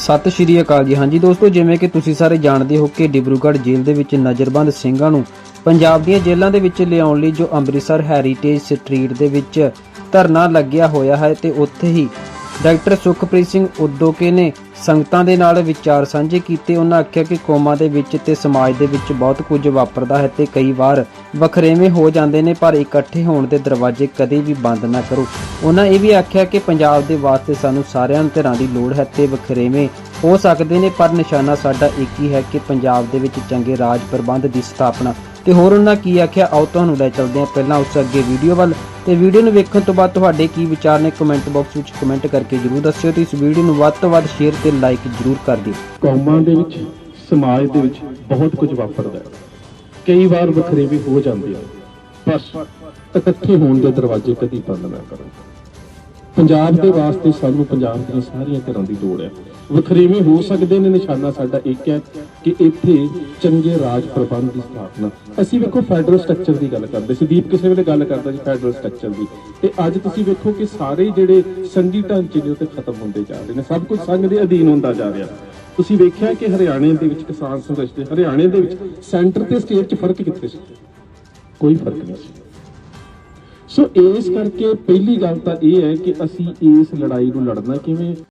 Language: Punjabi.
ਸਤਿ ਸ਼੍ਰੀ ਅਕਾਲ ਜੀ। ਹਾਂਜੀ ਦੋਸਤੋ, ਜਿਵੇਂ ਕਿ ਤੁਸੀਂ ਸਾਰੇ ਜਾਣਦੇ ਹੋ ਕਿ ਡਿਬਰੂਗੜ੍ਹ ਜੇਲ੍ਹ ਦੇ ਵਿੱਚ ਨਜ਼ਰਬੰਦ ਸਿੰਘਾਂ ਨੂੰ ਪੰਜਾਬ ਦੀਆਂ ਜੇਲ੍ਹਾਂ ਦੇ ਵਿੱਚ ਲਿਆਉਣ ਲਈ ਜੋ ਅੰਮ੍ਰਿਤਸਰ ਹੈਰੀਟੇਜ ਸਟਰੀਟ ਦੇ ਵਿੱਚ ਧਰਨਾ ਲੱਗਿਆ ਹੋਇਆ ਹੈ ਤੇ ਉੱਥੇ ਹੀ ਡਾਕਟਰ ਸੁਖਪ੍ਰੀਤ ਸਿੰਘ ਉਦੋਕੇ ਨੇ ਸੰਗਤਾਂ ਦੇ ਨਾਲ ਵਿਚਾਰ ਸਾਂਝੇ ਕੀਤੇ। ਉਹਨਾਂ ਆਖਿਆ ਕਿ ਕੌਮਾਂ ਦੇ ਵਿੱਚ ਤੇ ਸਮਾਜ ਦੇ ਵਿੱਚ ਬਹੁਤ ਕੁਝ ਵਾਪਰਦਾ ਹੈ ਤੇ ਕਈ ਵਾਰ ਵਖਰੇਵੇਂ ਹੋ ਜਾਂਦੇ ਨੇ, ਪਰ ਇਕੱਠੇ ਹੋਣ ਦੇ ਦਰਵਾਜ਼ੇ ਕਦੇ ਵੀ ਬੰਦ ਨਾ ਕਰੋ। ਉਹਨਾਂ ਇਹ ਵੀ ਆਖਿਆ ਕਿ ਪੰਜਾਬ ਦੇ ਵਾਸਤੇ ਸਾਨੂੰ ਸਾਰਿਆਂ ਨੂੰ ਧਿਰਾਂ ਦੀ ਲੋੜ ਹੈ ਤੇ ਵਖਰੇਵੇਂ ਹੋ ਸਕਦੇ ਨੇ, ਪਰ ਨਿਸ਼ਾਨਾ ਸਾਡਾ ਇੱਕ ਹੀ ਹੈ ਕਿ ਪੰਜਾਬ ਦੇ ਵਿੱਚ ਚੰਗੇ ਰਾਜ ਪ੍ਰਬੰਧ ਦੀ ਸਥਾਪਨਾ ਤੇ ਹੋਰ ਉਹਨਾਂ ਕੀ ਆਖਿਆ? ਆਓ ਤੁਹਾਨੂੰ ਲੈ ਚੱਲਦੇ ਹਾਂ ਪਹਿਲਾਂ ਉਸ ਅੱਗੇ ਵੀਡੀਓ ਵੱਲ। ਤੇ ਵੀਡੀਓ ਨੂੰ ਵੇਖਣ ਤੋਂ ਬਾਅਦ ਤੁਹਾਡੇ ਕੀ ਵਿਚਾਰ ਨੇ ਕਮੈਂਟ ਬਾਕਸ ਵਿੱਚ ਕਮੈਂਟ ਕਰਕੇ ਜਰੂਰ ਦੱਸਿਓ ਤੇ ਇਸ ਵੀਡੀਓ ਨੂੰ ਵੱਧ ਤੋਂ ਵੱਧ ਸ਼ੇਅਰ ਤੇ ਲਾਈਕ ਜਰੂਰ ਕਰ ਦਿਓ। ਕੌਮਾਂ ਦੇ ਵਿੱਚ, ਸਮਾਜ ਦੇ ਵਿੱਚ ਬਹੁਤ ਕੁਝ ਵਾਪਰਦਾ ਹੈ। ਕਈ ਵਾਰ ਵਖਰੇਵੇਂ ਹੋ ਜਾਂਦੇ ਆ। ਬਸ ਇਕੱਠੇ ਹੋਣ ਦੇ ਦਰਵਾਜ਼ੇ ਕਦੀ ਬੰਦ ਨਾ ਕਰੋ। ਪੰਜਾਬ ਦੇ ਵਾਸਤੇ ਸਾਨੂੰ ਪੰਜਾਬ ਦੀਆਂ ਸਾਰੀਆਂ ਘਰਾਂ ਦੀ ਲੋੜ ਹੈ। ਵਖਰੇਵੇਂ ਹੋ ਸਕਦੇ ਨੇ, ਨਿਸ਼ਾਨਾ ਸਾਡਾ ਇੱਕ ਹੈ। ਕਿ ਇੱਥੇ ਚੰਗੇ ਰਾਜ ਪ੍ਰਬੰਧ ਦੀ ਸਥਾਪਨਾ। ਅਸੀਂ ਵੇਖੋ ਫੈਡਰਲ ਸਟਰਕਚਰ ਦੀ ਗੱਲ ਕਰਦੇ ਸੀ। ਦੀਪ ਕਿਸੇ ਵੇਲੇ ਗੱਲ ਕਰਦਾ ਜੀ ਫੈਡਰਲ ਸਟਰਕਚਰ ਦੀ। ਤੇ ਅੱਜ ਤੁਸੀਂ ਵੇਖੋ ਕਿ ਸਾਰੇ ਜਿਹੜੇ ਸੰਘੀ ਢਾਂਚੇ ਨੇ ਉਹ ਖਤਮ ਹੁੰਦੇ ਜਾ ਰਹੇ ਨੇ। ਸਭ ਕੁਝ ਸੰਘ ਦੇ ਅਧੀਨ ਹੁੰਦਾ ਜਾ ਰਿਹਾ। ਤੁਸੀਂ ਵੇਖਿਆ ਕਿ ਹਰਿਆਣੇ ਦੇ ਵਿੱਚ ਕਿਸਾਨ ਸੰਘਰਸ਼ ਦੇ ਹਰਿਆਣੇ ਦੇ ਵਿੱਚ ਸੈਂਟਰ ਤੇ ਸਟੇਟ 'ਚ ਫ਼ਰਕ ਕਿੱਥੇ ਸੀ? ਕੋਈ ਫ਼ਰਕ ਨਹੀਂ ਸੀ। ਸੋ ਇਸ ਕਰਕੇ ਪਹਿਲੀ ਗੱਲ ਤਾਂ ਇਹ ਹੈ ਕਿ ਅਸੀਂ ਇਸ ਲੜਾਈ ਨੂੰ ਲੜਨਾ ਕਿਵੇਂ